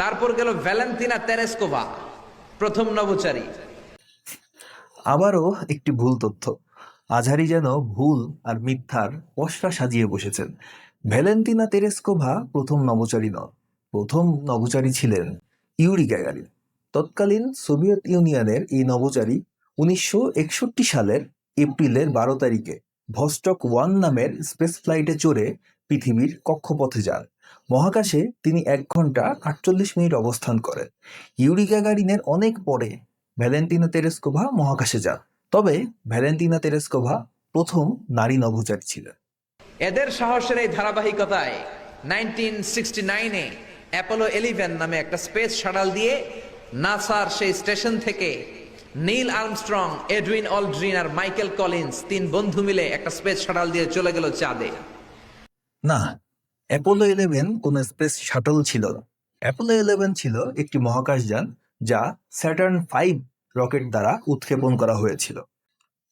তারপর গেল Valentina Tereshkova, প্রথম নবচারী আবারও একটি ভুল তথ্য। আজহারি যেন ভুল আর মিথ্যার পশরা সাজিয়ে বসেছেন। ভ্যালেন্তিনা তেরেস্কোভা প্রথম নভোচারী নন, প্রথম নভোচারী ছিলেন ইউরি গ্যাগারিন। তৎকালীন সোভিয়েত ইউনিয়নের এই নভোচারী উনিশশো সালের এপ্রিলের বারো তারিখে ভস্টক ওয়ান নামের স্পেস ফ্লাইটে চড়ে পৃথিবীর কক্ষপথে যান। মহাকাশে তিনি এক ঘণ্টা আটচল্লিশ মিনিট অবস্থান করেন। ইউরি গ্যাগারিনের অনেক পরে ভ্যালেন্টিনা তেরেস্কোভা মহাকাশে যান। তবে ভ্যালেন্টিনা তেরেস্কোভা প্রথম নারী নভোচারী ছিলেন। এদের সাহসের এই ধারাবাহিকতায় নাইনটিন সিক্সটি নাইনে অ্যাপোলো এলিভেন নামে একটা স্পেস শাটাল দিয়ে নাসার সেই স্টেশন থেকে নীল আর্মস্ট্রং এডউইন অলড্রিন আর মাইকেল কলিন্স তিন বন্ধু মিলে একটা স্পেস শাটাল দিয়ে চলে গেল চাঁদে। না অ্যাপোলো ইলেভেন কোনো স্পেস শাটল ছিল। না অ্যাপোলো ইলেভেন ছিল একটি মহাকাশযান যা স্যাটার্ন ফাইভ রকেট দ্বারা উৎক্ষেপণ করা হয়েছিল।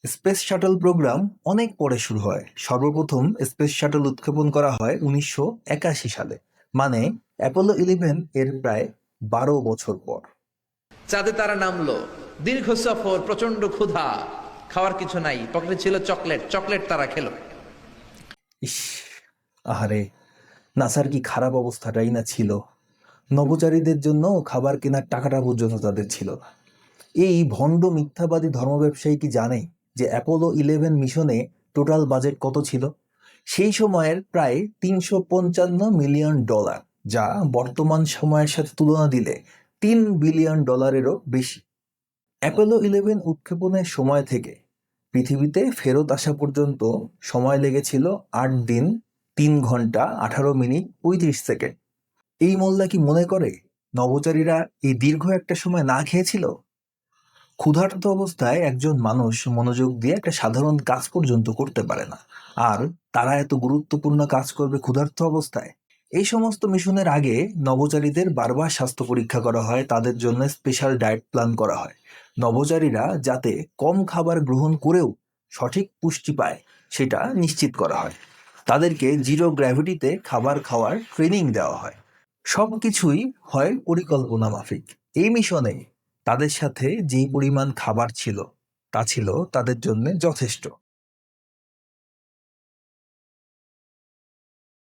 স্পেস শাটল প্রোগ্রাম অনেক পরে শুরু হয়। সর্বপ্রথম স্পেস শাটল উৎক্ষেপণ করা হয় উনিশশো একাশি সালে মানে অ্যাপোলো ইলেভেন এর প্রায় বারো বছর পর। চাঁদে তারা নামলো দীর্ঘ সফর প্রচণ্ড ক্ষুধা খাওয়ার কিছু নাই পকেটে ছিল চকলেট চকলেট তারা খেলো। ইস আহারে। নাসার কি খারাপ অবস্থাটাই না ছিল? নভোচারীদের জন্য খাবার কেনার টাকাটা পর্যন্ত তাদের ছিল না। এই ভণ্ড মিথ্যাবাদী ধর্ম ব্যবসায়ী কি জানে যে অ্যাপোলো ইলেভেন মিশনে টোটাল বাজেট কত ছিল? সেই সময়ের প্রায় তিনশো পঞ্চান্ন মিলিয়ন ডলার যা বর্তমান সময়ের সাথে তুলনা দিলে তিন বিলিয়ন ডলারেরও বেশি। অ্যাপোলো ইলেভেন উৎক্ষেপণের সময় থেকে পৃথিবীতে ফেরত আসা পর্যন্ত সময় লেগেছিল আট দিন তিন ঘণ্টা আঠারো মিনিট পঁয়ত্রিশ সেকেন্ড। এই মোল্লা কি মনে করে নভোচারীরা এই দীর্ঘ একটা সময় না খেয়েছিল? ক্ষুধার্ত অবস্থায় একজন মানুষ মনোযোগ দিয়ে একটা সাধারণ কাজ পর্যন্ত করতে পারে না। আর তারা এত গুরুত্বপূর্ণ কাজ করবে ক্ষুধার্ত অবস্থায়? এই সমস্ত মিশনের আগে নভোচারীদের বারবার স্বাস্থ্য পরীক্ষা করা হয়, তাদের জন্য স্পেশাল ডায়েট প্ল্যান করা হয়। নভোচারীরা যাতে কম খাবার গ্রহণ করেও সঠিক পুষ্টি পায়, সেটা নিশ্চিত করা হয়। তাদেরকে জিরো গ্র্যাভিটিতে খাবার খাওয়ার ট্রেনিং দেওয়া হয়। সব কিছুই হয় পরিকল্পনা মাফিক। এই মিশনে তাদের সাথে যে পরিমাণ খাবার ছিল, তা ছিল তাদের জন্য যথেষ্ট।